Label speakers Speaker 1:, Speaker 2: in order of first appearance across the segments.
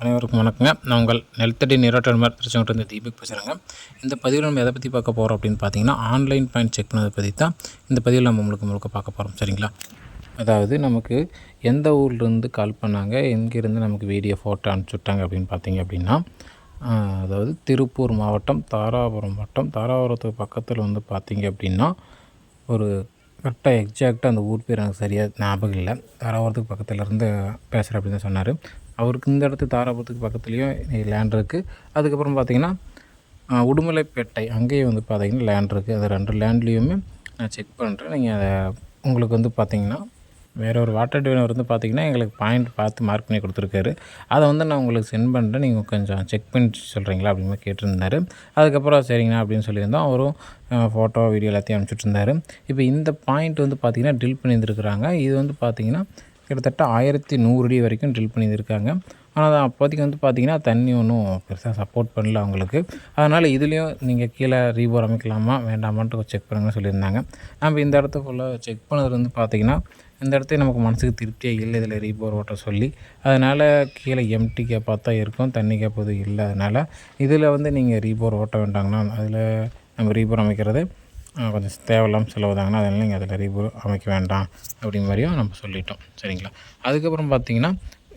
Speaker 1: அனைவருக்கும் வணக்கங்க. நான் உங்கள் நெல்தடி மாதிரி திருச்செங்கோட்டிலிருந்து தீபக் பேசுகிறேங்க இந்த பதிவில் நம்ம எதை பற்றி பார்க்க போகிறோம் அப்படின்னு பார்த்தீங்கன்னா ஆன்லைன் பாயிண்ட் செக் பண்ணதை பற்றி தான் இந்த பதிவில் நம்ம முழுக்க முழுக்க பார்க்க போகிறோம் சரிங்களா? அதாவது நமக்கு எந்த ஊர்லேருந்து கால் பண்ணாங்க எங்கேருந்து நமக்கு வீடியோ ஃபோட்டோ அனுப்பிச்சுட்டாங்க அப்படின்னு பார்த்தீங்க அப்படின்னா அதாவது திருப்பூர் மாவட்டம் தாராபுரம் மாவட்டம் தாராபுரத்துக்கு பக்கத்தில் வந்து பார்த்தீங்க அப்படின்னா ஒரு கரெக்டாக எக்ஸாக்டாக அந்த ஊர் பேர் எனக்கு சரியாக ஞாபகம் இல்லை. தாராபுரத்துக்கு பக்கத்தில் இருந்து பேசுகிறேன் அப்படின்னு தான் சொன்னார். அவருக்கு இந்த இடத்து தாராபுரத்துக்கு பக்கத்துலேயும் லேண்ட் இருக்குது அதுக்கப்புறம் பார்த்திங்கன்னா உடுமலைப்பேட்டை அங்கேயும் வந்து பார்த்திங்கன்னா லேண்ட் இருக்குது அது ரெண்டு லேண்ட்லேயுமே நான் செக் பண்ணுறேன் நீங்கள் அதை உங்களுக்கு வந்து பார்த்திங்கன்னா வேறு ஒரு வாட்டர் டிவைனர் வந்து பார்த்திங்கன்னா எங்களுக்கு பாயிண்ட் பார்த்து மார்க் பண்ணி கொடுத்துருக்காரு. அதை வந்து நான் உங்களுக்கு சென்ட் பண்ணுறேன் நீங்கள் கொஞ்சம் செக் பண்ணி சொல்கிறீங்களா அப்படின்னு கேட்டிருந்தார். அதுக்கப்புறம் சரிங்கண்ணா அப்படின்னு சொல்லியிருந்தோம். அவரும் ஃபோட்டோ வீடியோ எல்லாத்தையும் அனுப்பிச்சிட்ருந்தாரு இப்போ இந்த பாயிண்ட் வந்து பார்த்திங்கன்னா ட்ரில் பண்ணியிருந்துருக்குறாங்க. இது வந்து பார்த்திங்கன்னா கிட்டத்தட்ட ஆயிரத்தி நூறு அடி வரைக்கும் ட்ரில் பண்ணியிருக்காங்க ஆனால் அப்போதைக்கு வந்து பார்த்திங்கன்னா தண்ணி ஒன்றும் பெருசாக சப்போர்ட் பண்ணல அவங்களுக்கு. அதனால் இதுலேயும் நீங்கள் கீழே ரீபோர் அமைக்கலாமா வேண்டாமான்ட்டு செக் பண்ணுங்கன்னு சொல்லியிருந்தாங்க. நம்ம இந்த இடத்த ஃபுல்லாக செக் பண்ணது வந்து பார்த்திங்கன்னா இந்த இடத்துல நமக்கு மனசுக்கு திருப்தியாக இல்லை இதில் ரீபோர் ஓட்ட சொல்லி. அதனால் கீழே எம்டி கேப்பாக தான் இருக்கும் தண்ணி கேப்பது இல்லை அதனால். இதில் வந்து நீங்கள் ரீபோர் ஓட்ட வேண்டாங்கன்னா அதில் நம்ம ரீபோர் அமைக்கிறது கொஞ்சம் தேவையில்லாமல் செலவுதாங்கன்னா அதனால் நீங்கள் அதில் ரீபோர் அமைக்க வேண்டாம் அப்படி மாதிரியும் நம்ம சொல்லிட்டோம். சரிங்களா? அதுக்கப்புறம் பார்த்தீங்கன்னா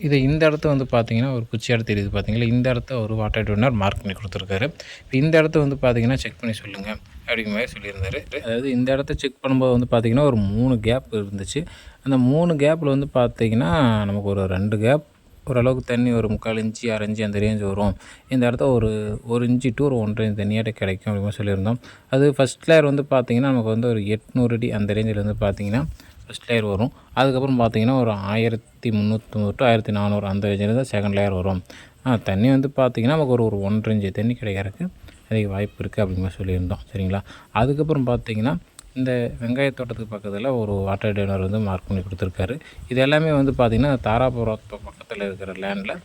Speaker 1: இது இந்த இடத்த வந்து பார்த்தீங்கன்னா ஒரு குச்சி தெரியுது பார்த்தீங்களா இந்த இடத்த ஒரு வாட்டர் டோனர் மார்க் பண்ணி கொடுத்துருக்காரு. இப்போ இந்த இடத்த வந்து பார்த்தீங்கன்னா செக் பண்ணி சொல்லுங்கள் அப்படிங்கிற மாதிரி சொல்லியிருந்தாரு. அதாவது இந்த இடத்த செக் பண்ணும்போது வந்து பார்த்தீங்கன்னா ஒரு மூணு கேப் இருந்துச்சு. அந்த மூணு கேப்பில் வந்து பார்த்தீங்கன்னா நமக்கு ஒரு ரெண்டு கேப் ஓரளவுக்கு தண்ணி ஒரு முக்கால் இன்ச்சு அரை இன்ச்சு அந்த ரேஞ்ச் வரும். இந்த இடத்த ஒரு ஒரு இன்ச்சு டூ ஒரு ஒன்றரை இன்ச்சு தண்ணியாட்ட கிடைக்கும் அப்படின்னு சொல்லியிருந்தோம். அது ஃபஸ்ட் லேயர் வந்து பார்த்திங்கன்னா நமக்கு வந்து ஒரு எட்நூறு அடி அந்த ரேஞ்சில் வந்து பார்த்திங்கன்னா ஃபஸ்ட் லேயர் வரும். அதுக்கப்புறம் பார்த்திங்கன்னா ஒரு ஆயிரத்தி முந்நூற்றி டு ஆயிரத்தி நானூறு அந்த ரேஞ்சில் தான் செகண்ட் லேயர் வரும். தண்ணி வந்து பார்த்திங்கன்னா நமக்கு ஒரு ஒரு ஒன்றரை இன்ச்சு தண்ணி கிடைக்கிறதுக்கு அதிக வாய்ப்பு இருக்குது அப்படிங்கிற சொல்லியிருந்தோம். சரிங்களா? அதுக்கப்புறம் பார்த்திங்கன்னா இந்த வெங்காய தோட்டத்துக்கு பக்கத்தில் ஒரு வாட்டர் டேனர் வந்து மார்க் பண்ணி கொடுத்துருக்காரு. இது எல்லாமே வந்து பார்த்திங்கன்னா தாராபுரத்து பக்கத்தில் இருக்கிற லேண்டில்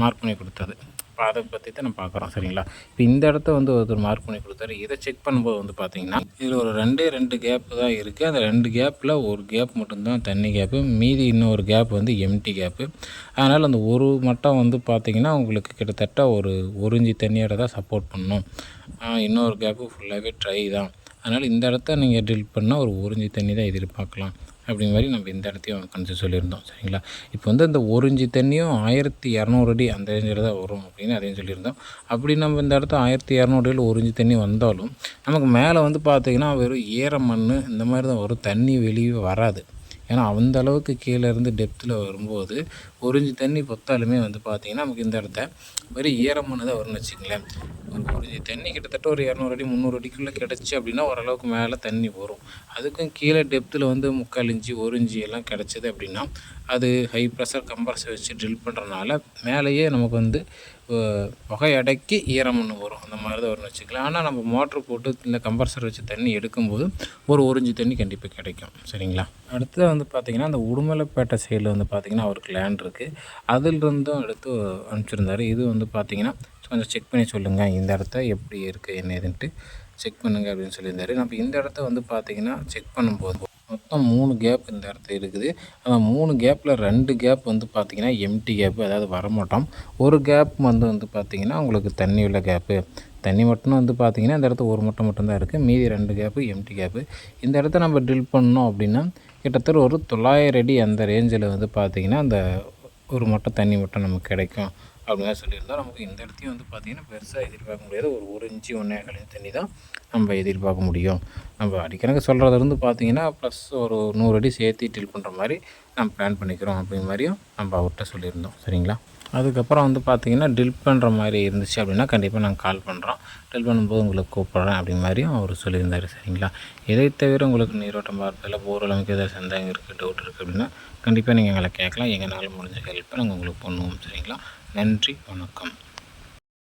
Speaker 1: மார்க் பண்ணி கொடுத்தது. இப்போ அதை பற்றி தான் நம்ம பார்க்குறோம் சரிங்களா? இப்போ இந்த இடத்த வந்து ஒருத்தர் மார்க் பண்ணி கொடுத்தாரு. இதை செக் பண்ணும்போது வந்து பார்த்திங்கன்னா இதில் ஒரு ரெண்டே ரெண்டு கேப்பு தான் இருக்குது அந்த ரெண்டு கேப்பில் ஒரு கேப் மட்டும்தான் தண்ணி கேப்பு மீதி இன்னொரு கேப் வந்து எம்டி கேப்பு அதனால் அந்த ஒரு மட்டம் வந்து பார்த்திங்கன்னா உங்களுக்கு கிட்டத்தட்ட ஒரு ஒரு இஞ்சி தண்ணியோட தான் சப்போர்ட் பண்ணும் இன்னொரு கேப்பு ஃபுல்லாகவே ட்ரை தான். அதனால் இந்த இடத்த நீங்கள் ட்ரில் பண்ணால் ஒரு உறிஞ்சி தண்ணி தான் எதிர்பார்க்கலாம் அப்படி மாதிரி நம்ம இந்த இடத்தையும் கணிச்சு சொல்லியிருந்தோம் சரிங்களா? இப்போ வந்து அந்த ஒரிஞ்சி தண்ணியும் ஆயிரத்தி இரநூறு அடி அந்த ரேஞ்சில் தான் வரும் அப்படின்னு அதையும் சொல்லியிருந்தோம். அப்படி நம்ம இந்த இடத்த ஆயிரத்தி இரநூறு அடியில் ஒரிஞ்சி தண்ணி வந்தாலும் நமக்கு மேலே வந்து பார்த்திங்கன்னா வெறும் ஈர மண் இந்த மாதிரி தான் வரும். தண்ணி வெளியே வராது. ஏன்னா அந்த அளவுக்கு கீழே இருந்து டெப்த்தில் வரும்போது ஒரு இஞ்சி தண்ணி பொத்தாலுமே வந்து பார்த்திங்கன்னா நமக்கு இந்த இடத்த வெறும் ஈரமானதாக தான் வரும்னு வச்சுங்களேன் ஒரு ஒரு இஞ்சி தண்ணி கிட்டத்தட்ட ஒரு இரநூறு அடி முந்நூறு அடிக்குள்ளே கிடச்சி அப்படின்னா ஓரளவுக்கு மேலே தண்ணி வரும். அதுக்கும் கீழே டெப்த்தில் வந்து முக்கால் இஞ்சி ஒரு இஞ்சி எல்லாம் கிடச்சிது அப்படின்னா அது ஹை ப்ரெஷர் கம்ப்ரஸர் வச்சு ட்ரில் பண்ணுறதுனால மேலேயே நமக்கு வந்து புகை அடக்கி ஈரமண்ணு வரும். அந்த மாதிரி தான் வரும்னு வச்சுக்கலாம் ஆனால் நம்ம மோட்ரு போட்டு இந்த கம்ப்ரஸர் வச்சு தண்ணி எடுக்கும்போது ஒரு ஒரிஞ்சு தண்ணி கண்டிப்பாக கிடைக்கும். சரிங்களா? அடுத்தது வந்து பார்த்திங்கன்னா அந்த உடுமலைப்பேட்டை சைடில் வந்து பார்த்திங்கன்னா அவருக்கு லேண்ட் இருக்குது அதிலிருந்தும் எடுத்து அனுப்பிச்சிருந்தார். இது வந்து பார்த்திங்கன்னா கொஞ்சம் செக் பண்ணி சொல்லுங்கள் இந்த இடத்த எப்படி இருக்குது என்ன ஏதுன்ட்டு செக் பண்ணுங்கள் அப்படின்னு சொல்லியிருந்தார். நம்ம இந்த இடத்த வந்து பார்த்திங்கன்னா செக் பண்ணும்போது மொத்தம் மூணு கேப் இந்த இடத்துல இருக்குது. அந்த மூணு கேப்பில் ரெண்டு கேப் வந்து பார்த்திங்கன்னா எம்டி கேப்பு அதாவது வரமாட்டோம். ஒரு கேப் வந்து வந்து பார்த்திங்கன்னா உங்களுக்கு தண்ணி உள்ள கேப்பு தண்ணி மட்டும் வந்து பார்த்திங்கன்னா இந்த இடத்துல ஒரு மட்டம் மட்டும்தான் இருக்குது மீதி ரெண்டு கேப்பு எம்டி கேப்பு இந்த இடத்த நம்ம ட்ரில் பண்ணோம் அப்படின்னா கிட்டத்தட்ட ஒரு தொள்ளாயிரம் அடி அந்த ரேஞ்சில் வந்து பார்த்திங்கன்னா அந்த ஒரு மட்டம் தண்ணி மட்டும் நமக்கு கிடைக்கும் அப்படின்னு சொல்லியிருந்தோம். நமக்கு இந்த இடத்தையும் வந்து பார்த்திங்கன்னா பெருசாக எதிர்பார்க்க முடியாது. ஒரு ஒரு இன்ச்சு ஒன்றே கழிவு தண்ணி தான் நம்ம எதிர்பார்க்க முடியும். நம்ம அடிக்கணக்கு சொல்கிறது வந்து பார்த்திங்கன்னா ப்ளஸ் ஒரு நூறு அடி சேர்த்து டில் பண்ணுற மாதிரி நம்ம பிளான் பண்ணிக்கிறோம் அப்படிங்கிற மாதிரியும் நம்ம அவர்கிட்ட சொல்லியிருந்தோம். சரிங்களா? அதுக்கப்புறம் வந்து பார்த்திங்கன்னா டில் பண்ணுற மாதிரி இருந்துச்சு அப்படின்னா கண்டிப்பாக நாங்கள் கால் பண்ணுறோம் டில் பண்ணும்போது உங்களுக்கு கூப்பிட்றேன் அப்படி மாதிரியும் அவர் சொல்லியிருந்தார் சரிங்களா? இதை தவிர உங்களுக்கு நீரோட்டம் பார்ப்பதில் போர் அளவுக்கு ஏதாவது சந்தேகம் இருக்குது டவுட் இருக்குது அப்படின்னா கண்டிப்பாக நீங்கள் எங்களை கேட்கலாம். எங்களால் முடிஞ்ச ஹெல்ப்பை நாங்கள் உங்களுக்கு பண்ணுவோம் சரிங்களா? நன்றி வணக்கம்.